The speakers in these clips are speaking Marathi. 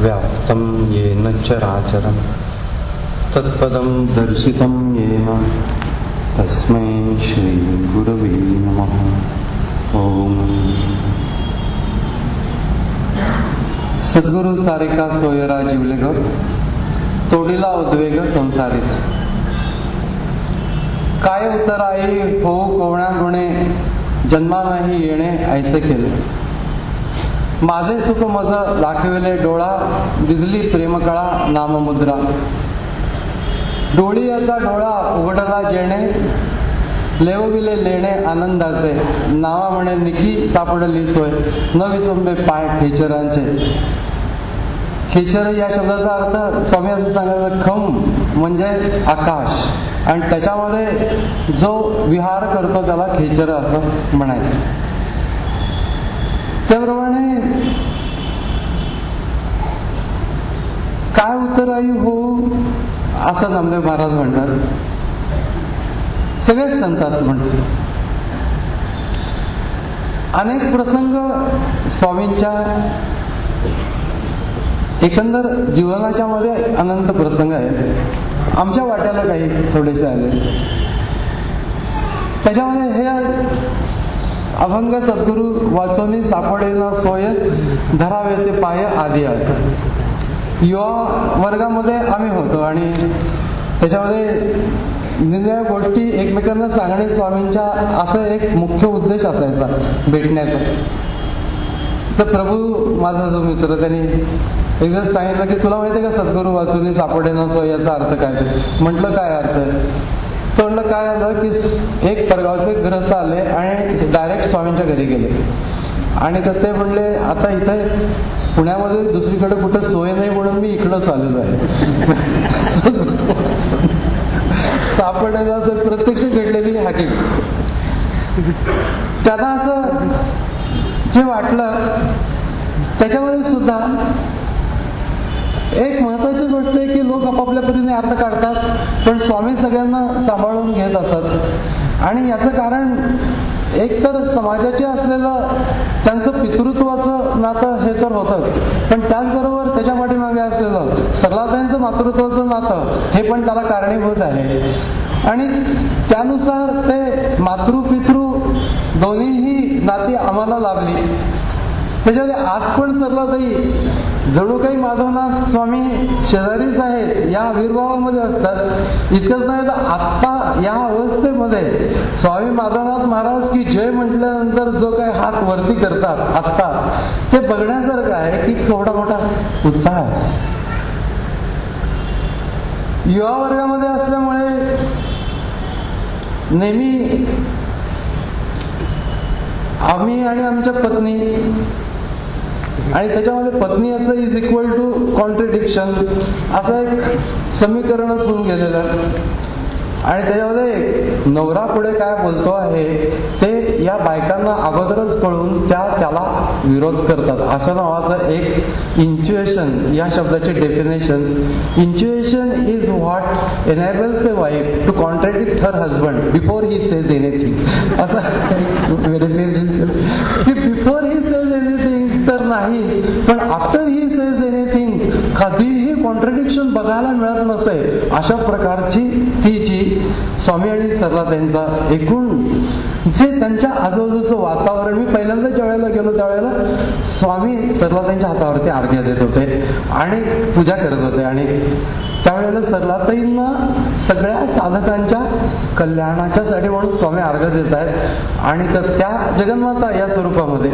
व्याप्तं येन चराचरं तत्पदं दर्शितं येन। तस्मै श्रीगुरवे नमः। ॐ सद्गुरु सारिका सोयरा जीवले तोडीला उद्वेग संसारीच। काय उतराई हो कोवण्या गुणे जन्मा नाही येणे ऐसे केले। माझे सुख मज दाखविले डोळा दिसली प्रेमकळा नाममुद्रा डोळीयाचा डोळा उघडला जेणे लेवविले लेणे आनंदाचे. नावा म्हणे निकी सापडली सोय. न विसंबे पाय खेचरांचे. खेचर या शब्दाचा अर्थ स्वामी असं सांगायचं खम म्हणजे आकाश. आणि त्याच्यामध्ये जो विहार करतो त्याला खेचर असं म्हणायचं त्याप्रमाणे काय उत्तर आई हो. असं नामदेव महाराज म्हणतात. सगळेच संतात म्हणतात. अनेक प्रसंग स्वामींच्या एकंदर जीवनाच्या मध्ये अनंत प्रसंग आहेत. आमच्या वाट्याला काही थोडेसे आले. त्याच्यामध्ये हे अभंग सद्गुरू वाचवणी सापडेना सोय धरावे ते पाय आधी आहेत युवा वर्गामध्ये आम्ही होतो आणि त्याच्यामध्ये निरनिळ्या गोष्टी एकमेकांना सांगणे स्वामींच्या असं एक मुख्य उद्देश असायचा भेटण्याचा. तर प्रभू माझा जो मित्र त्यांनी एकदा सांगितलं की तुला माहितीये का सद्गुरू वाचून सापडे नसो याचा अर्थ काय म्हटलं काय अर्थ तो म्हटलं काय झालं की एक परगावचे ग्रस्त आले आणि डायरेक्ट स्वामींच्या घरी गेले. आणि तर ते म्हणले आता इथे पुण्यामध्ये दुसरीकडे कुठं सोय नाही म्हणून मी इकडं चाललेलो आहे. सापडण्याचं असं प्रत्यक्ष घडलेली हाकीम त्यांना असं जे वाटलं त्याच्यामध्ये सुद्धा एक महत्वाची गोष्ट आहे की लोक आपापल्या परीने अर्थ काढतात पण स्वामी सगळ्यांना सांभाळून घेत असत. आणि याचं कारण एक तर समाजाचे असलेलं त्यांचं पितृत्वाचं नातं हे तर होतच. पण त्याचबरोबर त्याच्या पाठीमागे असलेलं सरलाताईंचं मातृत्वाचं नातं हे पण त्याला कारणीभूत आहे. आणि त्यानुसार ते मातृ पितृ दोन्हीही नाती आम्हाला लाभली. त्याच्यामध्ये आज पण सरला ताई जणू काही माधवनाथ स्वामी शेजारीच आहेत या आविर्भावामध्ये असतात. इतकंच नाही तर आत्ता या अवस्थेमध्ये स्वामी माधवनाथ महाराज की जय म्हटल्यानंतर जो काही हात वरती करतात आत्ता ते बघण्यासारखं आहे की केवढा मोठा उत्साह आहे. युवा वर्गामध्ये असल्यामुळे नेहमी आम्ही आणि आमच्या पत्नी आणि त्याच्यामध्ये पत्नी असं इज इक्वल टू कॉन्ट्रडिक्शन असं एक समीकरणच होऊन गेलेलं. आणि त्याच्यामध्ये नवरा पुढे काय बोलतो आहे ते या बायकांना अगोदरच कळून त्या त्याला विरोध करतात. असं नावाचं एक इंच्युएशन या शब्दाचे definition intuition is what enables a wife to contradict her husband before he says anything असं की नाही. पण आफ्टर ही सेज एनिथिंग कधीही कॉन्ट्रडिक्शन बघायला मिळत नसे अशा प्रकारची ती जी स्वामी आणि सरला त्यांचा एकूण जे त्यांच्या आजूबाजूचं वातावरण मी पहिल्यांदा ज्या वेळेला गेलो त्यावेळेला स्वामी सरला त्यांच्या हातावरती आरत्या देत होते आणि पूजा करत होते आणि त्यावेळेला सरलाताईंना सगळ्या साधकांच्या कल्याणाच्यासाठी म्हणून स्वामी अर्घ देत आहेत. आणि तर त्या जगन्माता या स्वरूपामध्ये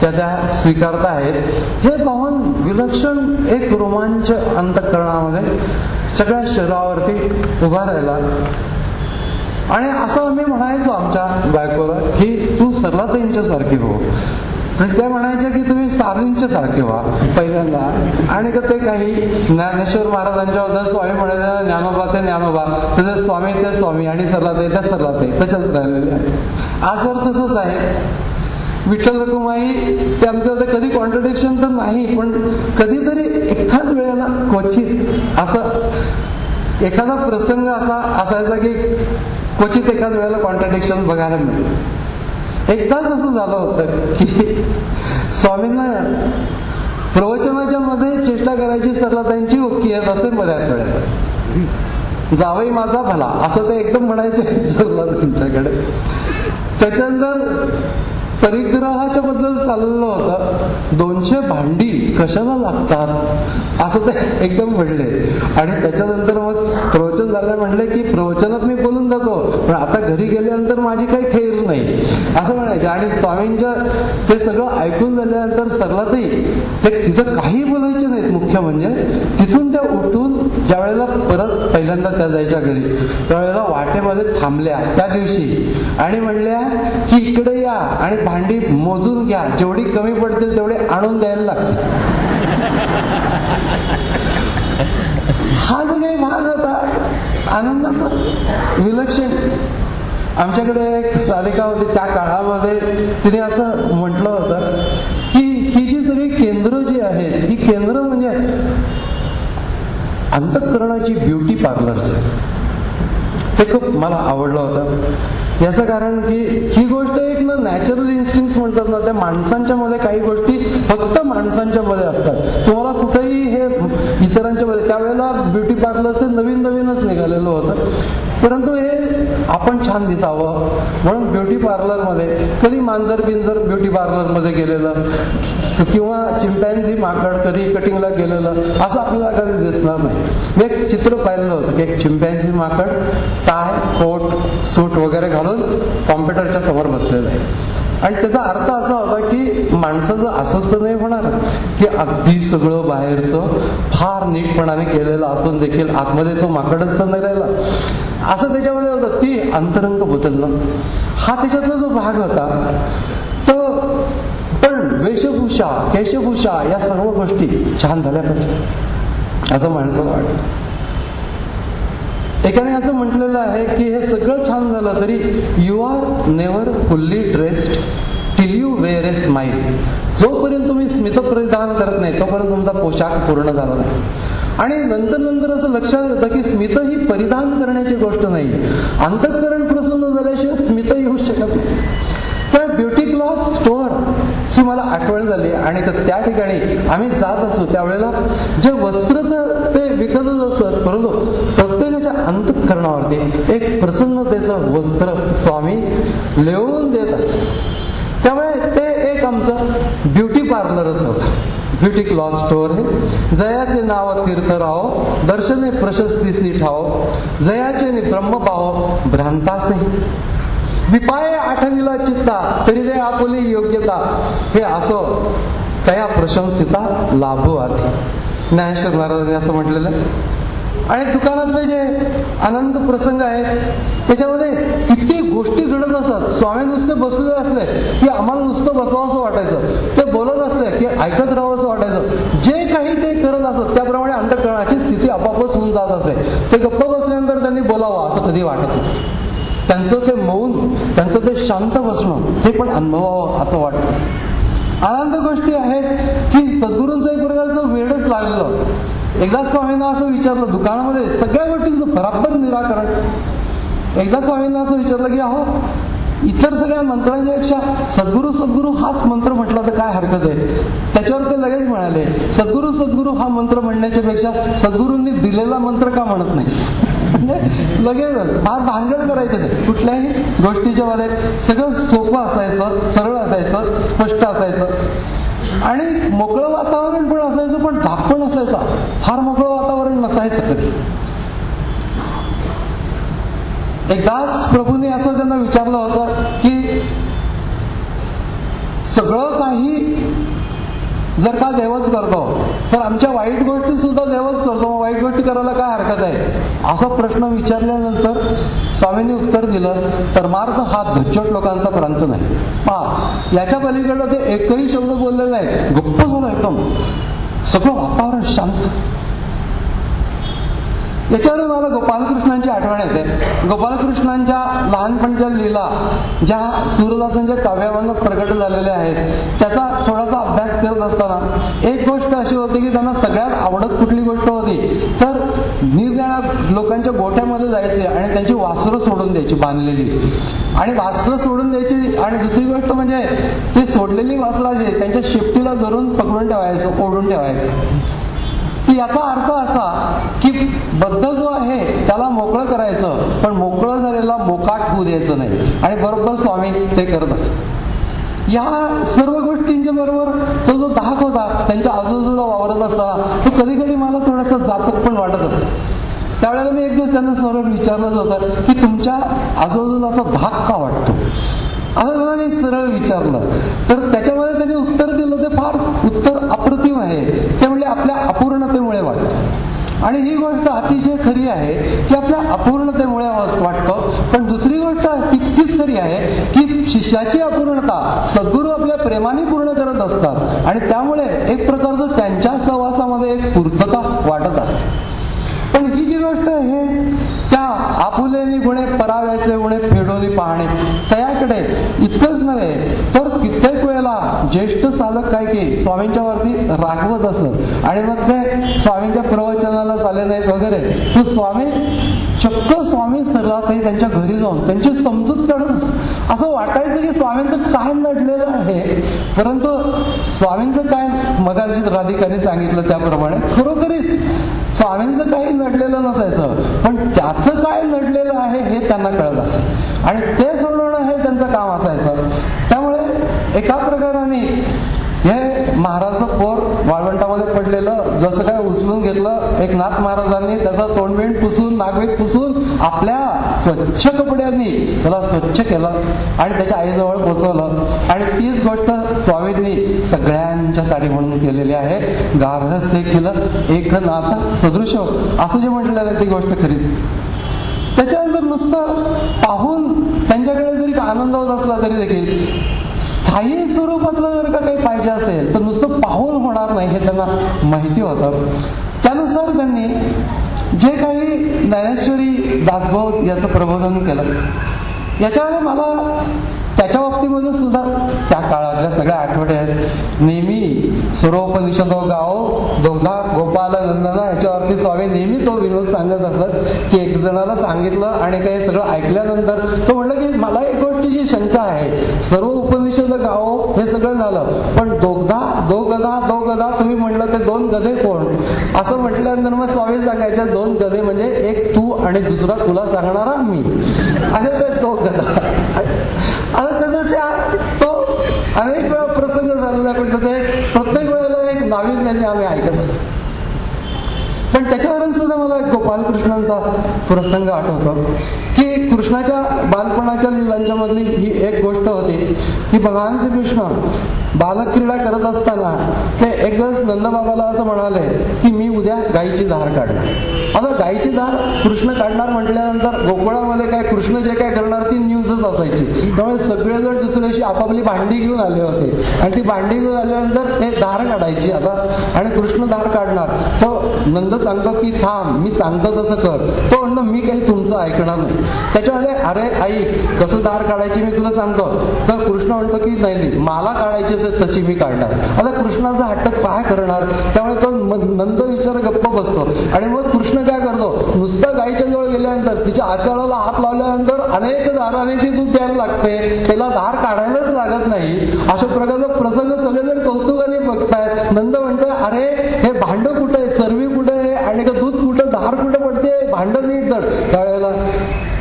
त्या त्या स्वीकारत आहेत. हे पाहून विलक्षण एक रोमांच अंतकरणामध्ये सगळ्या शरीरावरती उभा राहिला. आणि असं आम्ही म्हणायचो आमच्या बायकोला की तू सरला त्यांच्यासारखी हो. आणि त्या म्हणायच्या की तुम्ही सारलींच्या सारखे व्हा पहिल्यांदा. आणि का ते काही ज्ञानेश्वर महाराजांच्या बद्दल स्वामी म्हणायचे ज्ञानोबा ते ज्ञानोबा तसे स्वामी ते स्वामी आणि सरलाताई त्या सरलाताई तशाच राहिलेले आहे आजवर तसंच आहे विठ्ठल रकुमाई ते आमच्या कधी कॉन्ट्रडिक्शन तर नाही पण कधीतरी एकाच वेळेला क्वचित असं एखादा प्रसंग असा असायचा की क्वचित एकाच वेळेला कॉन्ट्रडिक्शन बघायला मिळतं. एकदाच असं झालं होतं की स्वामींना प्रवचनाच्या मध्ये चेष्टा करायची सरला त्यांची ओक्की येत असे बऱ्याच वेळेला जावई माझा भला असं ते एकदम म्हणायचे सरला त्यांच्याकडे त्याच्यानंतर परिग्रहाच्या बद्दल चाललेलं होतं. दोनशे भांडी कशाला लागतात? असं ते एकदम म्हणले. आणि त्याच्यानंतर मग प्रवचन झालं म्हणले की प्रवचनात मी बोलून जातो. पण आता घरी गेल्यानंतर माझी काही खैर नाही. असं म्हणायचे. आणि स्वामींच्या ते सगळं ऐकून झाल्यानंतर सरला ते तिथं काही बोलायचे नाहीत. मुख्य म्हणजे तिथून त्या उठून ज्या वेळेला परत पहिल्यांदा त्या जायच्या घरी त्यावेळेला वाटेमध्ये थांबल्या. त्या दिवशी. आणि म्हणल्या की इकडे या. आणि भांडी मोजून घ्या. जेवढी कमी पडतील तेवढे आणून द्यायला लागते हा जो काही भाग होता आनंदाचा विलक्षण. आमच्याकडे एक सारिका होती त्या काळामध्ये तिने असं म्हटलं होतं की ही जी सगळी केंद्र जी आहेत ही केंद्र म्हणजे अंतःकरणाची ब्युटी पार्लर्स. ते खूप मला आवडलं होतं. याचं कारण की ही गोष्ट एक ना नॅचरल इन्स्टिंग म्हणतात ना त्या माणसांच्या मध्ये काही गोष्टी फक्त माणसांच्या मध्ये असतात. तुम्हाला कुठेही हे इतरांच्या मध्ये त्यावेळेला ब्युटी पार्लर नवीन नवीनच निघालेलं होतं. परंतु हे आपण छान दिसावं. म्हणून ब्युटी पार्लरमध्ये कधी मांजर बिंजर ब्युटी पार्लरमध्ये गेलेलं किंवा चिंपॅन्झी माकड कधी कटिंगला गेलेलं असं आपल्याला कधी दिसणार नाही. चित्र पाहिलेलं होतं की एक चिंप्यांची माकड टाय कोट सूट वगैरे घालून कॉम्प्युटरच्या समोर बसलेलं आहे. आणि त्याचा अर्थ असा होता की माणसाचं असंच तर नाही होणार की अगदी सगळं बाहेरचं फार नीटपणाने केलेलं असून देखील आतमध्ये तो माकडच तर नाही राहिला. असं त्याच्यामध्ये होतं. ती अंतरंग बदलणं हा त्याच्यातला जो भाग होता तो पण वेशभूषा केशभूषा या सर्व गोष्टी छान झाल्या पाहिजे. असं माणसाला वाटतं. एकाने असं म्हटलेलं आहे की हे सगळं छान झालं तरी you are never fully dressed till you wear a smile जोपर्यंत तुम्ही स्मित परिधान करत नाही तोपर्यंत तुमचा पोशाख पूर्ण झाला नाही. आणि नंतर नंतर असं लक्षात येतं की स्मित ही परिधान करण्याची गोष्ट नाही. अंतःकरण प्रसन्न झाल्याशिवाय स्मित येऊ शकत नाही. त्या ब्युटी क्लॉथ स्टोअरची मला आठवण झाली आणि त्या ठिकाणी आम्ही जात असतो. त्यावेळेला जे वस्त्र ते विकतच अंतकरणावरती एक प्रसन्नतेचं वस्त्र स्वामी लिहून देत असत त्यामुळे ते एक आमचं ब्युटी पार्लरच होतं. ब्युटी क्लॉथ स्टोअर हे. जयाचे नाव तीर्थराव दर्शने प्रशस्ती ठाव जयाचे ब्रह्म पाहो भ्रांतासे विपाय आठवीला चित्ता तरी ते आपुली योग्यता. हे असो त्या प्रशंसिता लाभो आधी ज्ञानेश्वर महाराजांनी असं म्हटलेलं आणि दुकानातले जे आनंद प्रसंग आहेत त्याच्यामध्ये किती गोष्टी घडत असतात. स्वामी नुसते बसलेले असले की आम्हाला नुसतं बसावं असं वाटायचं. ते बोलत असले की ऐकत राहावं असं वाटायचं. जे काही ते करत असत त्याप्रमाणे अंतकरणाची स्थिती आपापच होऊन जात असे. ते गप्प बसल्यानंतर त्यांनी बोलावं असं कधी वाटत नसतं त्यांचं ते मौन त्यांचं ते शांत बसणं हे पण अनुभवावं असं वाटत आनंद गोष्टी आहेत की सद्गुरूंचं एक प्रकारचं वेळच लागलं एकदा स्वामींना असं विचारलं दुकानामध्ये सगळ्या गोष्टींचं बराबर निराकरण. एकदा स्वामींना असं विचारलं की अहो इतर सगळ्या मंत्रांच्या पेक्षा सद्गुरू सद्गुरू हाच मंत्र म्हटला तर काय हरकत आहे? त्याच्यावर ते लगेच म्हणाले सद्गुरू सद्गुरू हा मंत्र म्हणण्याच्या पेक्षा सद्गुरूंनी दिलेला मंत्र का म्हणत नाही? म्हणजे लगेच फार भांगड करायचं नाही. कुठल्याही गोष्टीच्या मध्ये सगळं सोपं असायचं सरळ असायचं स्पष्ट असायचं. आणि मोकळं वातावरण पण असायचं पण धाक पण असायचा. फार मोकळं वातावरण नसायचं कधी. एकदाच प्रभूने असं त्यांना विचारलं होतं की सगळं काही जर का देवच करतो तर आमच्या वाईट गोष्टी सुद्धा देवच करतो. मग वाईट गोष्टी करायला काय हरकत आहे? असा प्रश्न विचारल्यानंतर स्वामींनी उत्तर दिलं तर मार्ग हा धच्चट लोकांचा प्रांत नाही. पास. याच्या पलीकडलं ते एकही शब्द बोललेला नाही. गप्प झालं एकदम. सगळं वातावरण शांत. याच्यावरून मला गोपालकृष्णांची आठवण येते. गोपालकृष्णांच्या लहानपणच्या लीला ज्या सूरदासांच्या काव्यामधून प्रकट झालेल्या आहेत त्याचा थोडासा अभ्यास करत असताना एक गोष्ट अशी होती की त्यांना सगळ्यात आवडत कुठली गोष्ट होती? तर निरनिळ्या लोकांच्या गोठ्यामध्ये जायचे आणि त्यांची वासरं सोडून द्यायची बांधलेली. आणि वासरं सोडून द्यायची आणि दुसरी गोष्ट म्हणजे ते सोडलेली वासरा जे त्यांच्या शेपटीला धरून पकडून ठेवायचं ओढून ठेवायचं. की याचा अर्थ असा की बद्ध जो आहे त्याला मोकळं करायचं पण मोकळं झालेला मोकाट होऊ द्यायचं नाही. आणि बरोबर स्वामी ते करत असत या सर्व गोष्टींच्या बरोबर तो जो धाक होता त्यांच्या आजूबाजूला वावरत असताना तो कधी कधी मला थोडासा जाचक पण वाटत असत. त्यावेळेला मी एक दिवस त्यांना सरळ विचारलं होतं की तुमच्या आजूबाजूला असा धाक का वाटतो? असं त्यांना मी सरळ विचारलं. तर त्याच्यामध्ये त्यांनी उत्तर दिलं ते फार उत्तर आहे ते म्हणजे आपल्या अपूर्णतेमुळे वाटतं. आणि ही गोष्ट अतिशय खरी आहे की आपल्या अपूर्णतेमुळे वाटतं. पण दुसरी गोष्ट तितकीच खरी आहे की शिष्याची अपूर्णता सद्गुरू आपल्या प्रेमाने पूर्ण करत असतात. आणि त्यामुळे एक प्रकारचं त्यांच्या सहवासामध्ये एक पूर्तता वाटत असते. पण ही जी गोष्ट आहे त्या आपुलेली गुणे पराव्याचे गुणे फेडोली पाहणे त्याकडे इतकंच नव्हे तर कित्येक वेळेला ज्येष्ठ साधक काय की स्वामींच्या रागवत असत आणि मग ते स्वामींच्या प्रवचनाला चालले नाहीत वगैरे. तर स्वामी चक्क स्वामी सरला काही त्यांच्या घरी जाऊन त्यांची समजूत काढत असं वाटायचं की स्वामींचं काय नडलेलं आहे. परंतु स्वामींचं काय मगाशी राधिकाने सांगितलं त्याप्रमाणे खरोखरीच स्वामींचं काही नडलेलं नसायचं. पण त्याचं काय नडलेलं आहे हे त्यांना कळत असत आणि ते सोडवणं हे त्यांचं काम असायचं. त्यामुळे एका प्रकाराने हे महाराजचं पोर वाळवंटामध्ये पडलेलं जसं काय उचलून घेतलं एक नाथ महाराजांनी त्याचं तोंडबिंड पुसून नागवेट पुसून आपल्या स्वच्छ कपड्यांनी त्याला स्वच्छ केलं आणि त्याच्या आईजवळ पोचवलं आणि तीच गोष्ट स्वामींनी सगळ्यांच्यासाठी म्हणून केलेली आहे. गार्हस देखील एक नाथ सदृश. असं जे म्हटलेलं आहे ती गोष्ट खरीच. त्याच्यानंतर नुसतं पाहून त्यांच्याकडे जरी आनंद होत असला तरी देखील स्थायी स्वरूपातलं जर का काही पाहिजे असेल तर नुसतं पाहून होणार नाही हे त्यांना माहिती होतं. त्यानुसार त्यांनी जे काही ज्ञानेश्वरी दासभाऊ याचं प्रबोधन केलं. याच्यामध्ये मला त्याच्या बाबतीमध्ये सुद्धा त्या काळातल्या सगळ्या आठवड्या आहेत. नेहमी सर्वोपनिषद हो गाव दोघा गोपाल नंदना याच्यावरती स्वामी नेहमी तो विनोद सांगत असत की एक जणाला सांगितलं आणि काही सगळं ऐकल्यानंतर तो म्हणलं की मला एक गोष्टीची शंका आहे. सर्व उपनिषद गाव हे सगळं झालं. पण दोघदा दो गदा दो गदा तुम्ही म्हणलं ते दोन गधे कोण? असं म्हटल्यानंतर मग स्वामी सांगायच्या दोन गधे म्हणजे एक तू आणि दुसरा तुला सांगणारा मी. असे ते दो गदा आता तसं त्या तो अनेक वेळा प्रसंग झालेला पण तसे प्रत्येक वेळेला एक नाविन्याने आम्ही ऐकत असतो. पण त्याच्यावरून सुद्धा मला एक गोपालकृष्णांचा प्रसंग आठवतो की कृष्णाच्या बालपणाच्या लिलांच्या मधली ही एक गोष्ट होती की भगवान श्रीकृष्ण बालक्रीडा करत असताना ते एकच नंदबाबाला असं म्हणाले की मी उद्या गायीची धार काढणार. आता गायीची धार कृष्ण काढणार म्हटल्यानंतर गोकुळामध्ये काय कृष्ण जे काय करणार ती न्यूजच असायची. त्यामुळे सगळेजण दुसऱ्याशी आपापली भांडी घेऊन आले होते. आणि ती भांडी घेऊन आल्यानंतर ते धार काढायची आता. आणि कृष्ण धार काढणार तो नंद सांगतो की थांब मी सांगतो तसं कर. तो म्हणतो मी काही तुमचं ऐकणार नाही. त्याच्यामध्ये अरे आई कसं दार काढायची मी तुला सांगतो. तर कृष्ण म्हणतो की नाही नाही मला काढायची असेल तशी मी काढणार. आता कृष्णाचा हट्ट काय करणार? त्यामुळे तो नंद विचार गप्प बसतो. आणि मग कृष्ण काय करतो? नुसतं गायीच्या जवळ गेल्यानंतर तिच्या आचाराला हात लावल्यानंतर अनेक दाराने ती दूध द्यायला लागते. त्याला धार काढायलाच लागत नाही. अशा प्रकारचा प्रसंग सगळेजण कौतुकाने बघतायत. नंद म्हणतोय अरे हे भांड कुठे आहे चरवी कुठे आहे आणि का दूध कुठं पडते भांड नीट जड त्यावेळेला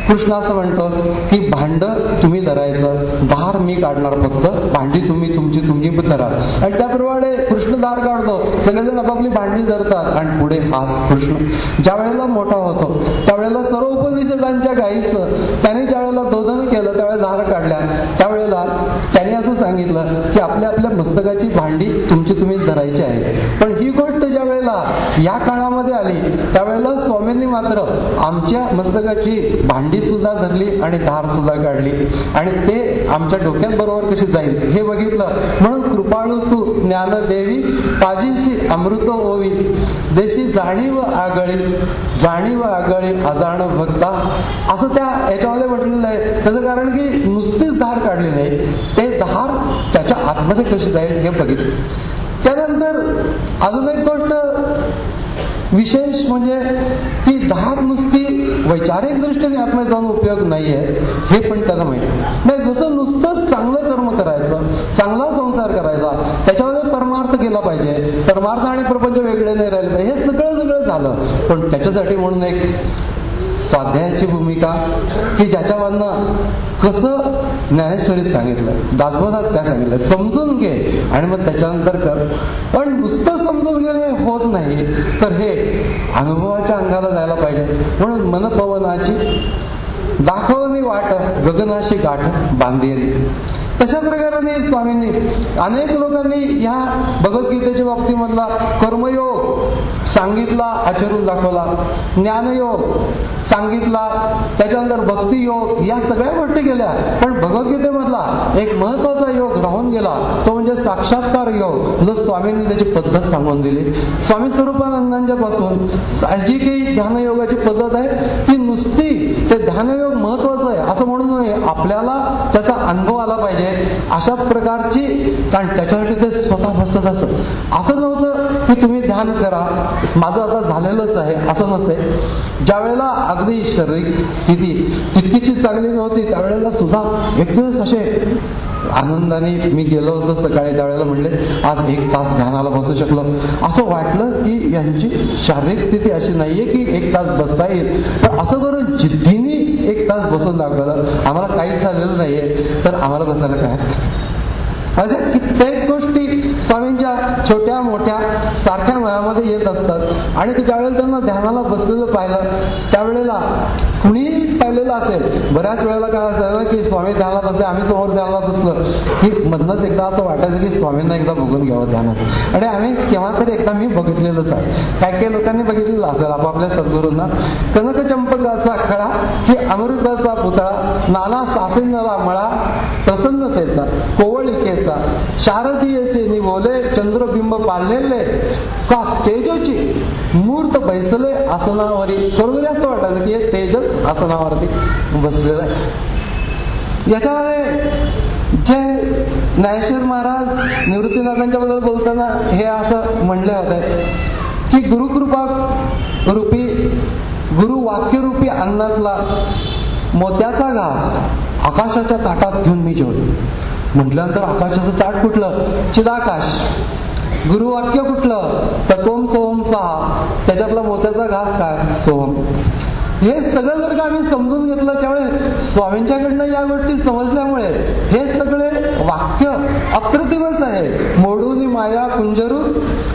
कृष्ण असं म्हणतो की भांड तुम्ही धरायचं धार मी काढणार फक्त भांडी तुम्ही तुमची तुम्ही धरा. आणि त्याप्रमाणे कृष्ण धार काढतो सगळेजण आपापली भांडी धरतात. आणि पुढे हाच कृष्ण. ज्या वेळेला मोठा होतो त्यावेळेला सर्व उपनिषदांच्या गाईचं त्याने ज्या वेळेला दोधन केलं त्यावेळेला धार काढल्या त्यावेळेला त्याने असं सांगितलं की आपल्या आपल्या मस्तकाची भांडी तुमची तुम्ही धरायची आहे. पण ही गोष्ट ज्या वेळेला या काळामध्ये आली त्यावेळेला स्वामींनी मात्र आमच्या मस्तकाची भांडी सुद्धा धरली आणि धार सुद्धा काढली. आणि ते आमच्या डोक्यात बरोबर कशी जाईल हे बघितलं. म्हणून कृपाळू तू ज्ञानदेवी पाजीशी अमृत ओवी. देशी जाणीव आगळी जाणीव आगळी अजाण भक्ता. असं त्या याच्यामध्ये म्हटलेलं आहे. त्याचं कारण की नुसतीच धार काढली नाही. ते धार त्याच्या आतमध्ये कशी जाईल हे बघितलं. त्यानंतर अजून एक गोष्ट विशेष म्हणजे ती धाक नुसती वैचारिक दृष्टीने आत्म्यात जाऊन उपयोग नाहीये हे पण त्याला माहिती नाही जसं नुसतं चांगलं कर्म करायचं चांगला संसार करायचा त्याच्यामध्ये परमार्थ केला पाहिजे. परमार्थ आणि प्रपंच वेगळे नाही राहिले पाहिजे. हे सगळं सगळं झालं. पण त्याच्यासाठी म्हणून एक स्वाध्यायाची भूमिका की ज्याच्यावरनं कसं ज्ञानेश्वरीत सांगितलं दासबोधात काय सांगितलं समजून घे आणि मग त्याच्यानंतर कर. पण नुसतं समजून घेणे होत नाही तर हे अनुभवाच्या अंगाला जायला पाहिजे. म्हणून मनपवनाची दाखवणी वाट गगनाशी गाठ बांधेली तशा प्रकाराने स्वामींनी अनेक लोकांनी ह्या भगवद्गीतेच्या बाबतीमधला कर्मयोग सांगितला आचरून दाखवला ज्ञानयोग सांगितला त्याच्यानंतर भक्तियोग या सगळ्या गोष्टी केल्या. पण भगवद्गीतेमधला एक महत्त्वाचा योग राहून गेला तो म्हणजे साक्षात्कार योग. जो स्वामींनी त्याची पद्धत सांगून दिली. स्वामी स्वरूपानंदांच्या पासून जी काही ध्यानयोगाची पद्धत आहे ती नुसती ते ध्यानयोग महत्वाचं आहे. असं म्हणून नये. आपल्याला त्याचा अनुभव आला पाहिजे. अशा प्रकारची कारण त्याच्यासाठी ते स्वतः बसत असत. असं नव्हतं की तुम्ही ध्यान करा. माझं आता झालेलंच आहे. असं नसे. ज्या वेळेला अगदी शारीरिक स्थिती तितकीची चांगली नव्हती त्यावेळेला सुद्धा एक दिवस असे आनंदाने मी गेलो होतो सकाळी त्यावेळेला म्हणले आज एक तास ध्यानाला बसू शकलो. असं वाटलं की यांची शारीरिक स्थिती अशी नाहीये की एक तास बसता येईल. पण असं करून जिद्दीने एक तास बसून दाखवलं. आम्हाला काहीच झालेलं नाहीये. तर आम्हाला बसायला काय? अशा कित्येक गोष्टी स्वामींच्या छोट्या मोठ्या सारख्या वयामध्ये येत असतात. आणि ज्या वेळेला त्यांना ध्यानाला बसलेलं पाहिलं. त्यावेळेला कुणी पाहिलेलं असेल बऱ्याच वेळेला काय असायचं ना की स्वामी ध्यानाला बसले आम्ही समोर ध्यानाला बसलो. की मधनच एकदा असं वाटायचं की स्वामींना एकदा बघून घ्यावं ध्यानात आणि आम्ही केव्हा तरी एकदा मी बघितलेलंच आहे. काय काही लोकांनी बघितलेलं असेल आपापल्या सद्गुरूंना. कनक चंपकाचा खळा की अमृताचा पुतळा नाना सासिंगला मळा प्रसन्नतेचा कोवळिकेचा शारदीयचे निवोले चंद्रबिंब पाळलेले का तेजोची मूर्त बैसले आसनावरी. करून असं वाटायचं की हे तेजच आसनावरती. बसलेलं आहे. याच्यामध्ये जे ज्ञानेश्वर महाराज निवृत्तीनाथांच्या बद्दल बोलताना हे असं म्हणले होते की गुरुकृपा रूपी गुरु वाक्यरूपी अन्नातला मोत्याचा घास आकाशाच्या ताटात घेऊन मी जेवलो. म्हटल्यानंतर आकाशाचं ताट कुठलं चिदाकाश गुरुवाक्य कुठलं तत्वम सोहम सहा. त्याच्यातला मोत्याचा घास काय? सोहम. हे सगळं जर का आम्ही समजून घेतलं त्यामुळे स्वामींच्याकडनं या गोष्टी समजल्यामुळे हे सगळे वाक्य अप्रतिमच आहे. मोडून माया कुंजरू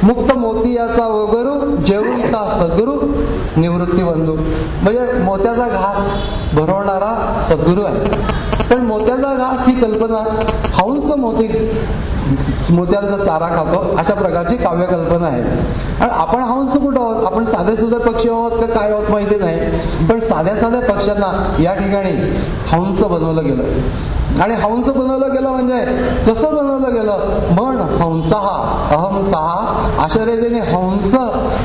मुक्त मोती याचा वगरू जेवूनचा सद्गुरू निवृत्ती बंधू. म्हणजे मोत्याचा घास भरवणारा सद्गुरू आहे. पण मोत्याचा घास ही कल्पना हंस मोती मोत्यांचा चारा खातो अशा प्रकारची काव्य कल्पना आहे. आणि आपण हंस कुठं आहोत? आपण साधे सुधे पक्षी आहोत का काय आहोत माहिती नाही. पण साध्या साध्या पक्ष्यांना या ठिकाणी हंस बनवलं गेलं. आणि हंस बनवलं गेलं म्हणजे कसं बनवलं गेलं? म्हण हंसहा अहम सहा अशा रीतीने हंस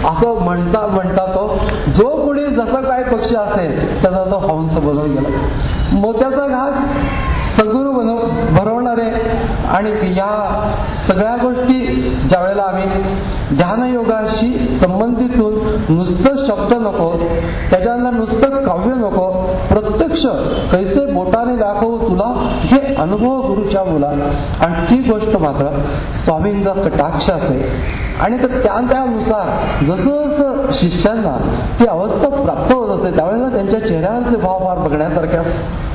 असं म्हणता म्हणता तो जो कोणी जसं काय पक्षी असेल त्याचा तो हंस बनवून गेला. मोत्याचा घास सद्गुरू बनव भरवणारे आणि या सगळ्या गोष्टी ज्या वेळेला आम्ही ध्यानयोगाशी संबंधित होऊन नुसतं शब्द नको त्याच्यानंतर नुसतं काव्य नको प्रत्यक्ष कैसे बोटाने दाखवू तुला हे अनुभव गुरुच्या मुला आणि ती गोष्ट मात्र स्वामींचा कटाक्ष असेल आणि तर त्या त्यानुसार जसं जसं शिष्यांना ती अवस्था प्राप्त होत असते त्यावेळेला त्यांच्या चेहऱ्यावरचे भाव फार बघण्यासारखे असतात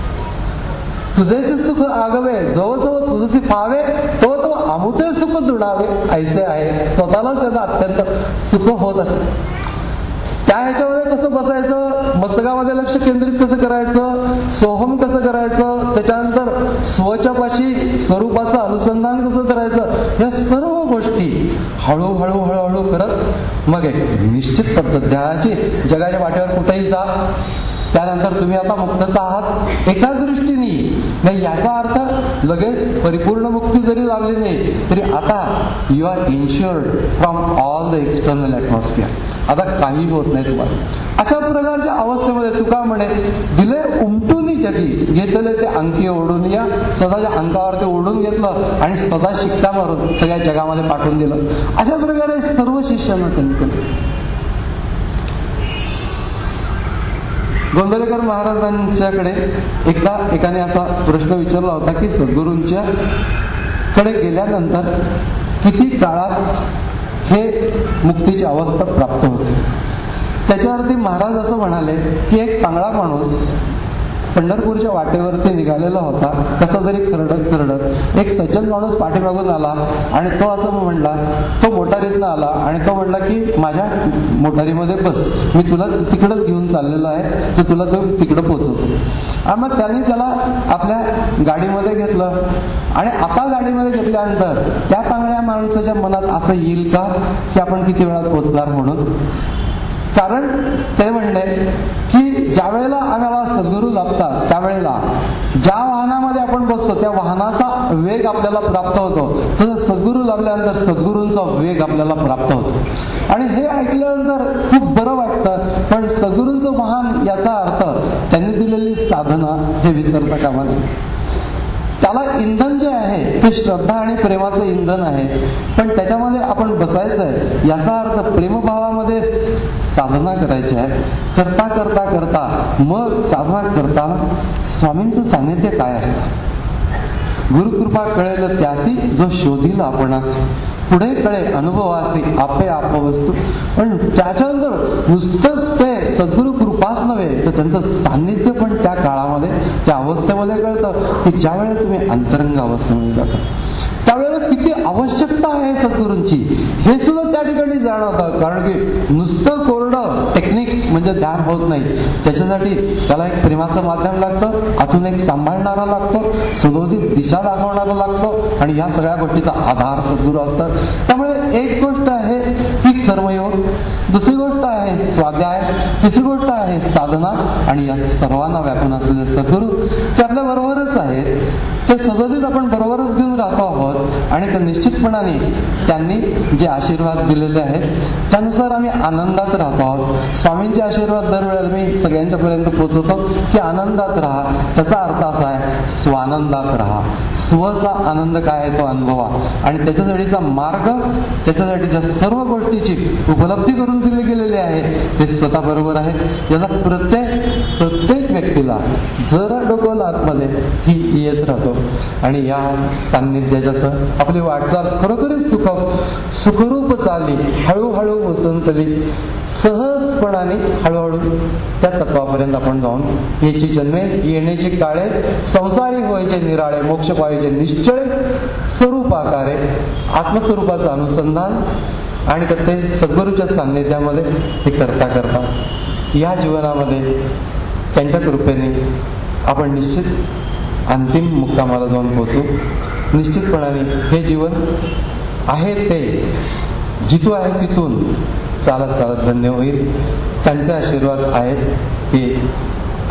तुझे सुख आगवे जवळ जवळ तुझे पावे तो तो आमुचे सुख दुडावे ऐसे आहे. स्वतःला त्याचा अत्यंत सुख होत असे. त्या ह्याच्यामध्ये कसं बसायचं? मस्तकामध्ये लक्ष केंद्रित कसं करायचं? सोहम कसं करायचं? त्याच्यानंतर स्वच्छपाशी स्वरूपाचं अनुसंधान कसं करायचं? या सर्व गोष्टी हळूहळू हळूहळू करत मग एक निश्चित पद्धत ध्यानाची जगाच्या वाटेवर कुठेही जा. त्यानंतर तुम्ही आता मुक्तच आहात. एका दृष्टीने नाही याचा अर्थ लगेच परिपूर्ण मुक्ती जरी लागली नाही तरी आता you are insured from all the external atmosphere आता काही होत नाही तुम्हाला. अशा प्रकारच्या अवस्थेमध्ये तुका म्हणे दिले उमटून जगी घेतले ते अंकी ओढून या स्वतःच्या अंकावर ते ओढून घेतलं आणि स्वतः शिक्का मारून सगळ्या जगामध्ये पाठवून दिलं. अशा प्रकारे सर्व शिष्यांना त्यांनी केलं. गोंदलेकर महाराजांच्याकडे एकदा एकाने असा प्रश्न विचारला होता की सद्गुरूंच्या कडे गेल्यानंतर किती काळात हे मुक्तीची अवस्था प्राप्त होते? त्याच्यावरती महाराज असं म्हणाले की एक चांगला माणूस पंढरपूरच्या वाटेवरती निघालेला होता कसा जरी खरडत खरडत एक सज्जन माणूस पाठीमागून आला आणि तो असं म्हणला तो मोटारीतनं आला आणि तो म्हणला की माझ्या मोटारीमध्ये बस मी तुला तिकडंच घेऊन चाललेलो आहे तर तुला तो तिकडं पोचवतो मग त्यांनी त्याला आपल्या गाडीमध्ये घेतलं आणि आता गाडीमध्ये घेतल्यानंतर त्या चांगल्या माणसाच्या मनात असं येईल का की आपण किती वेळात पोचणार म्हणून? कारण ते म्हणले की ज्या वेळेला आम्हाला सद्गुरू लाभतात त्यावेळेला ज्या वाहनामध्ये आपण बसतो त्या वाहनाचा वेग आपल्याला प्राप्त होतो. तसं सद्गुरू लाभल्यानंतर सद्गुरूंचा वेग आपल्याला प्राप्त होतो. आणि हे ऐकल्यानंतर खूप बरं वाटतं पण सद्गुरूंचं वाहन याचा अर्थ त्यांनी दिलेली साधना हे विसरता कामा नये. त्याला इंधन जे आहे ते श्रद्धा आणि प्रेमाचं इंधन आहे. पण त्याच्यामध्ये आपण बसायचं आहे याचा अर्थ प्रेमभावामध्ये साधना करायची आहे. करता करता करता मग साधना करताना स्वामींचं सान्निध्य काय असतं? गुरुकृपा कळेल त्यासी जो शोधील आपणास. पुढे कळे अनुभवासी आपे आप वस्तू पण त्याच्यानंतर नुसतं ते सद्गुरु कृपाच नव्हे. तर त्यांचं सान्निध्य पण त्या काळामध्ये त्या अवस्थेमध्ये कळतं की ज्यावेळेस तुम्ही अंतरंग अवस्थेमध्ये जाता. त्यावेळेला किती आवश्यकता आहे सद्गुरूंची? हे सुद्धा त्या ठिकाणी जाणवतं. कारण की नुसतं कोरडं टेक्निक म्हणजे ध्यान होत नाही. त्याच्यासाठी त्याला एक प्रेमाचं माध्यम लागतं आतून एक सांभाळणारा लागतो सदोदित दिशा दाखवणारा लागतो आणि या सगळ्या गोष्टीचा आधार सद्गुरू असतात. त्यामुळे एक गोष्ट आहे की कर्मयोग दुसरी गोष्ट आहे स्वाध्याय तिसरी गोष्ट आहे साधना आणि या सर्वांना व्यापून असलेले सद्गुरू ते आपल्या बरोबरच आहेत. ते सदोदित आपण बरोबरच घेऊन राहतो आहोत. आणि त्या निश्चितपणाने त्यांनी जे आशीर्वाद दिलेले आहेत त्यानुसार आम्ही आनंदात राहतो आहोत. स्वामींचे आशीर्वाद दरवेळेला मी सगळ्यांच्या पर्यंत पोहोचवतो की आनंदात राहा. त्याचा अर्थ असा आहे स्वानंदात राहा. स्वचा आनंद काय आहे तो अनुभवा. आणि त्याच्यासाठीचा मार्ग त्याच्यासाठीच्या सर्व गोष्टीची उपलब्धी करून दिली गेलेली आहे ते स्वतः बरोबर आहे. याचा प्रत्येक प्रत्येक व्यक्तीला जरा डोकवलं आतमध्ये ही येत राहतो. आणि या सान्निध्याच्या आपली वाटचाल खरोखरीच सुख सुखरूप चालली. हळूहळू वसंतली. सहजपणाने हळूहळू त्या तत्वापर्यंत आपण जाऊन याची जन्मे येण्याची काळे संसारी व्हायचे निराळे मोक्ष पाहिजे निश्चय स्वरूप आकारे आत्मस्वरूपाचं अनुसंधान आणि ते सद्गुरूच्या सान्निध्यामध्ये हे करता करता या जीवनामध्ये त्यांच्या कृपेने आपण निश्चित अंतिम मुक्कामाला जाऊन पोहोचू. निश्चितपणाने हे जीवन आहे ते. जिथू आहे तिथून चालत चालत धन्य होईल. त्यांचे आशीर्वाद आहेत ते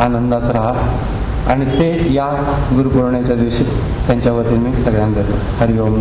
आनंदात राहा. आणि ते या गुरुपौर्णिमेच्या दिवशी त्यांच्या वतीने मी सगळ्यांना देतो. हरिओम.